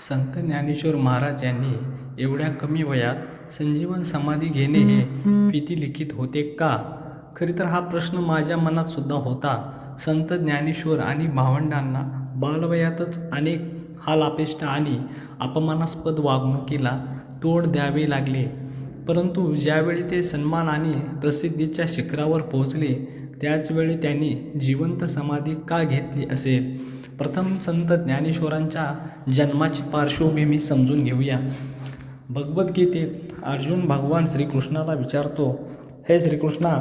संत ज्ञानेश्वर महाराज यांनी एवढ्या कमी वयात संजीवन समाधी घेणे हे लिखित होते का? खरी तर हा प्रश्न माझ्या मनात सुद्धा होता. संत ज्ञानेश्वर आणि भावंडांना बालवयातच अनेक हालापेष्ट आणि अपमानास्पद वागणुकीला तोड द्यावे लागले. परंतु ज्यावेळी ते सन्मान आणि प्रसिद्धीच्या शिखरावर पोहोचले त्याचवेळी त्यांनी जिवंत समाधी का घेतली असेल? प्रथम संत ज्ञानेश्वरांच्या जन्माची पार्श्वभूमी समजून घेऊया. भगवद्गीतेत अर्जुन भगवान श्रीकृष्णाला विचारतो हे श्रीकृष्णा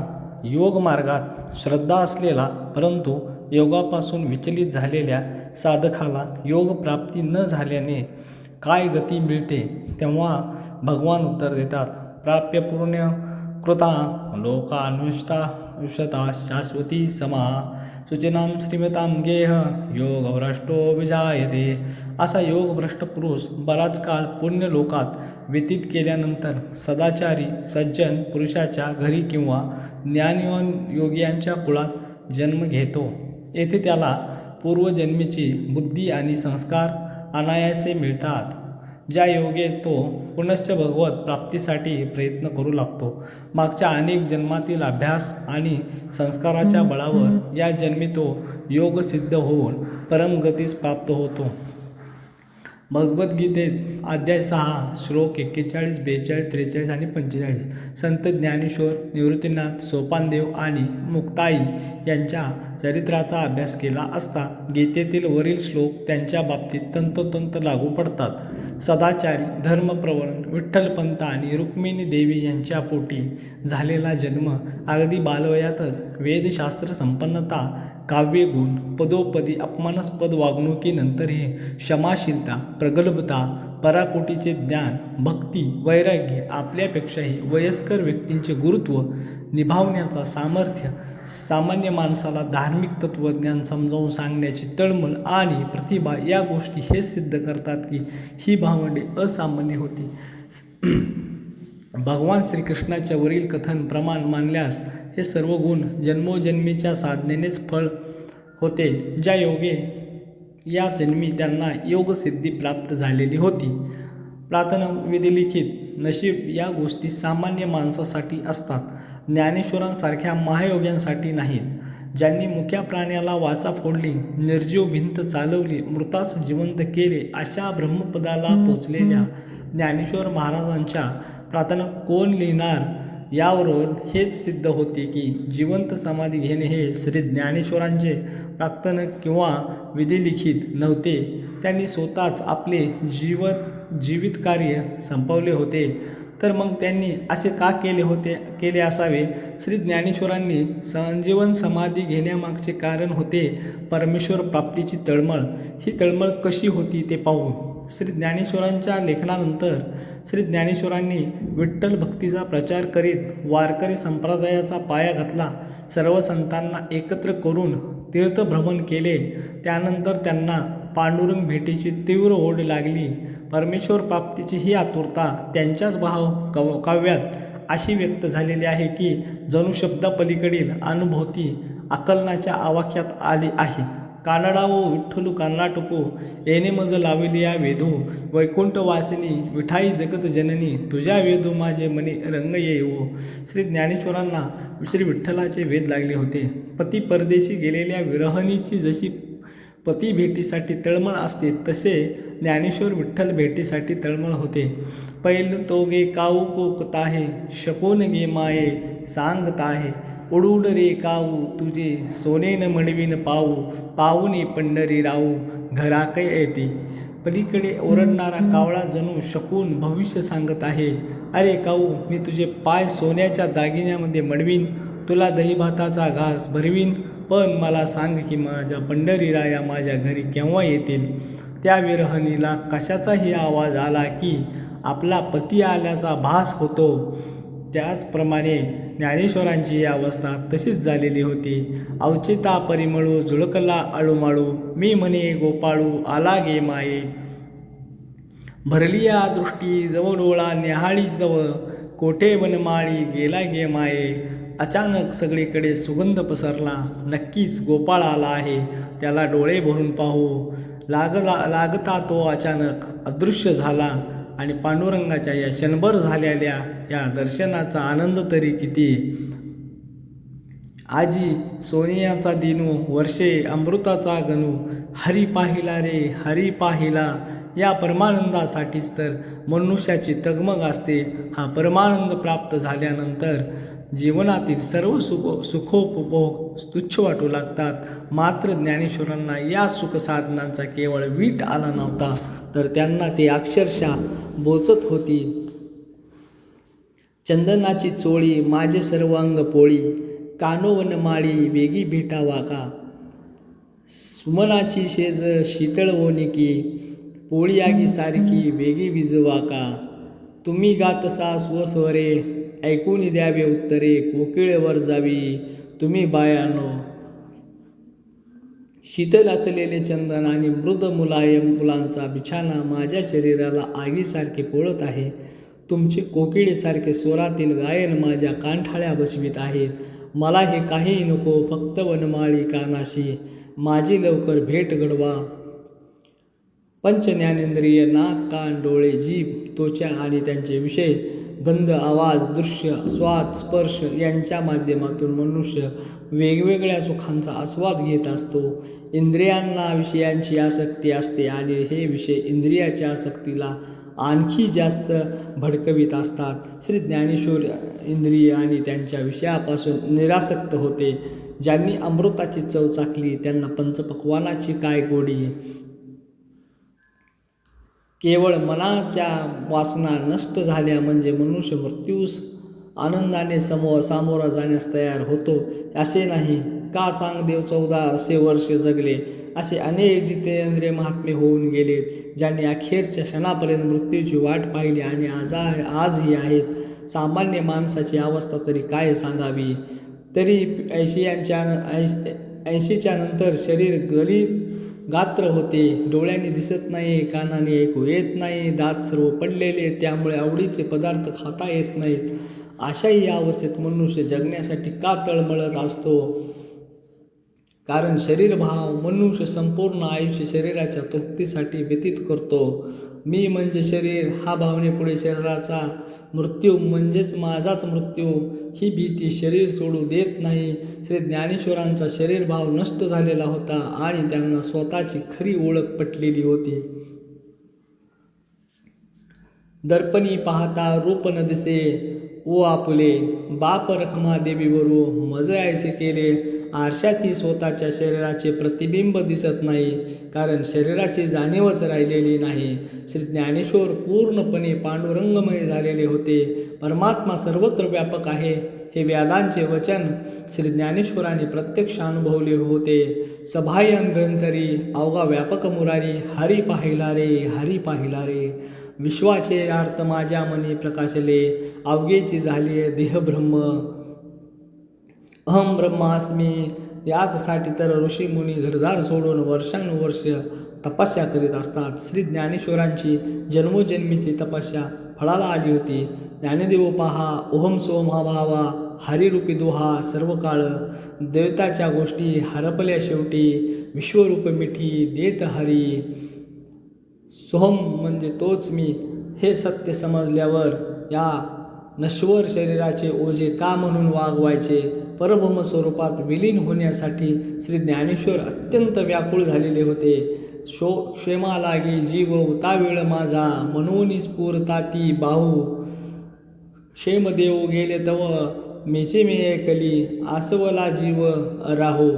योग मार्गात श्रद्धा असलेला परंतु योगापासून विचलित झालेल्या साधकाला योग प्राप्ती न झाल्याने काय गती मिळते? तेव्हा भगवान उत्तर देतात प्राप्य पूर्ण कृता लोकानुष्ठा युषता शाश्वती समा सुचिनाम श्रीमताम गेह योग भ्रष्टो विजायते असा योग भ्रष्ट पुरुष बराच काळ पुण्य लोकात व्यतीत केल्यानंतर सदाचारी सज्जन पुरुषाच्या घरी किंवा ज्ञानयोन योगियांच्या कुळात जन्म घेतो. येथे त्याला पूर्वजन्मीची बुद्धी आणि संस्कार अनायासे मिळतात. ज्या योगे तो पुनश्च भगवत प्राप्तीसाठी प्रयत्न करू लागतो. मागच्या अनेक जन्मातील अभ्यास आणि संस्काराच्या बळावर या जन्मी तो योग सिद्ध होऊन परमगतीस प्राप्त होतो. भगवद्गीतेत अध्याय सहा श्लोक एक्केचाळीस बेचाळीस त्रेचाळीस आणि पंचेचाळीस. संत ज्ञानेश्वर निवृत्तीनाथ सोपानदेव आणि मुक्ताई यांच्या चरित्राचा अभ्यास केला असता गीतेतील वरील श्लोक त्यांच्या बाबतीत तंतोतंत लागू पडतात. सदाचारी धर्मप्रवण विठ्ठलपंत आणि रुक्मिणी देवी यांच्या पोटी झालेला जन्म अगदी बालवयातच वेदशास्त्र संपन्नता काव्यगुण पदोपदी अपमानास्पद वागणुकीनंतरही क्षमाशीलता प्रगल्भता पराकोटीचे ज्ञान भक्ती वैराग्य आपल्यापेक्षाही वयस्कर व्यक्तींचे गुरुत्व निभावण्याचा सामर्थ्य सामान्य माणसाला धार्मिक तत्त्वज्ञान समजावून सांगण्याची तळमळ आणि प्रतिभा या गोष्टी हे सिद्ध करतात की ही भावंडे असामान्य होती. भगवान श्रीकृष्णाच्या वरील कथन प्रमाण मानल्यास हे सर्व गुण जन्मोजन्मीच्या साधनेनेच फळ होते. ज्या योगे या जन्मी त्यांना योगसिद्धी प्राप्त झालेली होती. प्रार्थना विधिलिखित नशीब या गोष्टी सामान्य माणसासाठी असतात. ज्ञानेश्वरांसारख्या महायोग्यांसाठी नाहीत. ज्यांनी मुख्या प्राण्याला वाचा फोडली निर्जीव भिंत चालवली मृतास जिवंत केले अशा ब्रह्मपदाला पोचलेल्या ज्ञानेश्वर महाराजांच्या प्रार्थना कोण लिहिणार? यावरून हेच सिद्ध होते की जिवंत समाधी घेणे हे श्री ज्ञानेश्वरांचे प्राक्तन किंवा विधिलिखित नव्हते. त्यांनी स्वतःच आपले जीवत जीवित कार्य संपवले होते. तर मग त्यांनी असे का केले होते केले असावे? श्री ज्ञानेश्वरांनी संजीवन समाधी घेण्यामागचे कारण होते परमेश्वर प्राप्तीची तळमळ. ही तळमळ कशी होती ते पाहू श्री ज्ञानेश्वरांच्या लेखनानंतर श्री ज्ञानेश्वरांनी विठ्ठल भक्तीचा प्रचार करीत वारकरी संप्रदायाचा पाया घातला. सर्व संतांना एकत्र करून तीर्थभ्रमण केले. त्यानंतर त्यांना पांडुरंग भेटीची तीव्र ओढ लागली. परमेश्वर प्राप्तीची ही आतुरता त्यांच्याच भाव कव काव्यात अशी व्यक्त झालेली आहे की जणू शब्दापलीकडील अनुभूती आकलनाच्या आवाक्यात आली आहे. कानडावो विठ्ठलू कर्नाटको येणे मज लावलिया वेधो वैकुंठवासिनी विठाई जगत जननी तुझ्या वेदो माझे मनी रंग येवो. श्री ज्ञानेश्वरांना श्री विठ्ठलाचे वेद लागले होते. पती परदेशी गेलेल्या विरहणीची जशी पती भेटीसाठी तळमळ असते तसे ज्ञानेश्वर विठ्ठल भेटीसाठी तळमळ होते. पैल तो गे काऊ कोकताहे शकोन गे माये सांगताहे. उडूड रे काऊ तुझे सोनेन मडवीन पाऊ पाऊने पंढरी राऊ घराकय येते. पलीकडे ओरडणारा कावळा जणू शकून भविष्य सांगत आहे अरे काऊ मी तुझे पाय सोन्याच्या दागिन्यामध्ये मडवीन तुला दहीभाताचा घास भरवीन पण मला सांग की माझ्या पंढरीराया माझ्या घरी केव्हा येतील त्या विरहणीला कशाचाही आवाज आला की आपला पती आल्याचा भास होतो. त्याचप्रमाणे ज्ञानेश्वरांची ही अवस्था तशीच झालेली होती. अवचिता परिमळू झुळकला अळूमाळू मी म्हणे गोपाळू आला गे माये. भरली या दृष्टी जवळ डोळा न्याहाळी जव कोठे वनमाळी गेला गे माये. अचानक सगळीकडे सुगंध पसरला नक्कीच गोपाळ आला आहे त्याला डोळे भरून पाहू. लागला लागता तो अचानक अदृश्य झाला. आणि पांडुरंगाच्या या क्षणभर झालेल्या या दर्शनाचा आनंद तरी किती. आजी सोनियाचा दिनू वर्षे अमृताचा गणू हरी पाहिला रे हरी पाहिला. या परमानंदासाठीच तर मनुष्याची तगमग असते हा परमानंद प्राप्त झाल्यानंतर जीवनातील सर्व सुख सुखोपभोग तुच्छ वाटू लागतात. मात्र ज्ञानेश्वरांना या सुखसाधनांचा केवळ वीट आला नव्हता. तर त्यांना ते अक्षरशः बोचत होती. चंदनाची चोळी माझे सर्वांग पोळी कानोवन माळी वेगी भेटावा का? सुमनाची शेज शीतळ ओनिकी पोळी आगी सारखी वेगी विजवा का? तुम्ही गातसा स्वस्वरे ऐकून द्यावे उत्तरे कोकिळेवर जावी. तुम्ही बायानो शीतल असलेले चंदन आणि मृद मुलायम फुलांचा बिछाना माझ्या शरीराला आगीसारखे पोळत आहे. तुमचे कोकिळेसारखे स्वरातील गायन माझ्या कांठाळ्या बसवीत आहेत. मला हे काही नको फक्त वनमाळी कानाशी माझी लवकर भेट घडवा. पंचज्ञानेंद्रिय नाक कान डोळे जीभ त्वचा आणि त्यांचे विषय गंध आवाज दृश्य स्वाद स्पर्श यांच्या माध्यमातून मनुष्य वेगवेगळ्या सुखांचा आस्वाद घेत असतो. इंद्रियांना विषयांची आसक्ती असते आणि हे विषय इंद्रियाच्या आसक्तीला आणखी जास्त भडकवीत असतात. श्री ज्ञानेश्वर इंद्रिय आणि त्यांच्या विषयापासून निरासक्त होते. ज्यांनी अमृताची चव चाकली त्यांना पंचपक्वानाची काय गोडी? केवळ मनाच्या वासना नष्ट झाल्या म्हणजे मनुष्य मृत्यूस आनंदाने समो सामोरा जाण्यास तयार होतो असे नाही. का चांगदेव चौदा असे वर्ष जगले? असे अनेक जितेंद्रिय महात्मे होऊन गेलेत ज्यांनी अखेरच्या क्षणापर्यंत मृत्यूची वाट पाहिली आणि आज आजही आहेत. सामान्य माणसाची अवस्था तरी काय सांगावी? तरी ऐंशीयांच्या ऐंशी ऐंशीच्या नंतर शरीर गलित गात्र होते डोळ्यांनी दिसत नाही कानाने ऐकू येत नाही दात सर्व पडलेले त्यामुळे आवडीचे पदार्थ खाता येत नाहीत. अशाही या अवस्थेत मनुष्य जगण्यासाठी का तळमळत असतो? कारण शरीरभाव मनुष्य संपूर्ण आयुष्य शरीराच्या तृप्तीसाठी व्यतीत करतो. मी म्हणजे शरीर हा भावनेपुढे शरीराचा मृत्यू म्हणजेच माझाच मृत्यू. ही भीती शरीर सोडू देत नाही. श्री ज्ञानेश्वरांचा शरीरभाव नष्ट झालेला होता आणि त्यांना स्वतःची खरी ओळख पटलेली होती. दर्पणी पाहता रूप न दिसे ओ आपले बाप रखमा देवीवरू मज ऐसे केले. आरशातही स्वतःच्या शरीराचे प्रतिबिंब दिसत नाही कारण शरीराची जाणीवच राहिलेली नाही. श्री ज्ञानेश्वर पूर्णपणे पांडुरंगमय झालेले होते. परमात्मा सर्वत्र व्यापक आहे हे व्यादांचे वचन श्री ज्ञानेश्वराने प्रत्यक्ष अनुभवले होते. सभायंतरी अवघा व्यापक मुरारी हरी पाहिला रे हरी पाहिला रे. विश्वाचे अर्थ माझ्या मनी प्रकाशले अवघेची देह देहब्रह्म अहम ब्रह्मास्मी याचसाठी तर ऋषीमुनी घरदार सोडून वर्षानुवर्ष तपस्या करीत असतात. श्री ज्ञानेश्वरांची जन्मोजन्मीची तपस्या फळाला आली होती. ज्ञानदेव पहा ओहम सोम हा भावा हरिरूपी दोहा सर्व काळ देवताच्या गोष्टी हरपल्या शेवटी विश्वरूप मिठी देत हरी. सोहम म्हणजे तोच मी हे सत्य समजल्यावर या नश्वर शरीराचे ओझे का म्हणून वागवायचे? परब्रह्म स्वरूपात विलीन होण्यासाठी श्री ज्ञानेश्वर अत्यंत व्याकुळ झालेले होते. शो क्षेमा लागे जीव उतावेळ माझा मनोनी स्फुरताती बाहू. क्षेमदेव गेले तव मेचे मे कली आसवला जीव राहो.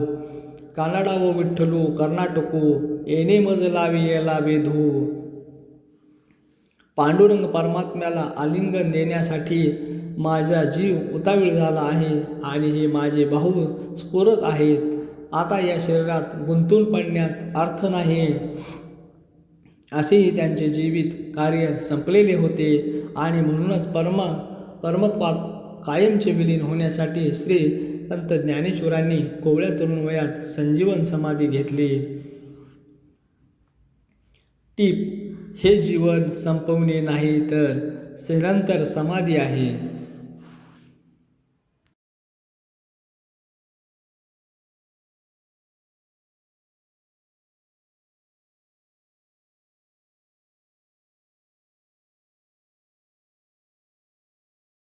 कानाडा व विठ्ठलू कर्नाटकू. येणे मज लावी लावे धू. पांडुरंग परमात्म्याला आलिंगन देण्यासाठी माझा जीव उतावीळ झाला आहे आणि हे माझे भाऊ स्फुरत आहेत. आता या शरीरात गुंतून पडण्यात अर्थ नाही. असेही त्यांचे जीवित कार्य संपलेले होते आणि म्हणूनच परमा परमत्वात कायमचे विलीन होण्यासाठी श्री संत ज्ञानेश्वरांनी कोवळ्या तरुण वयात संजीवन समाधी घेतली. टीप हे जीवन संपवणे नाही तर निरंतर समाधी आहे.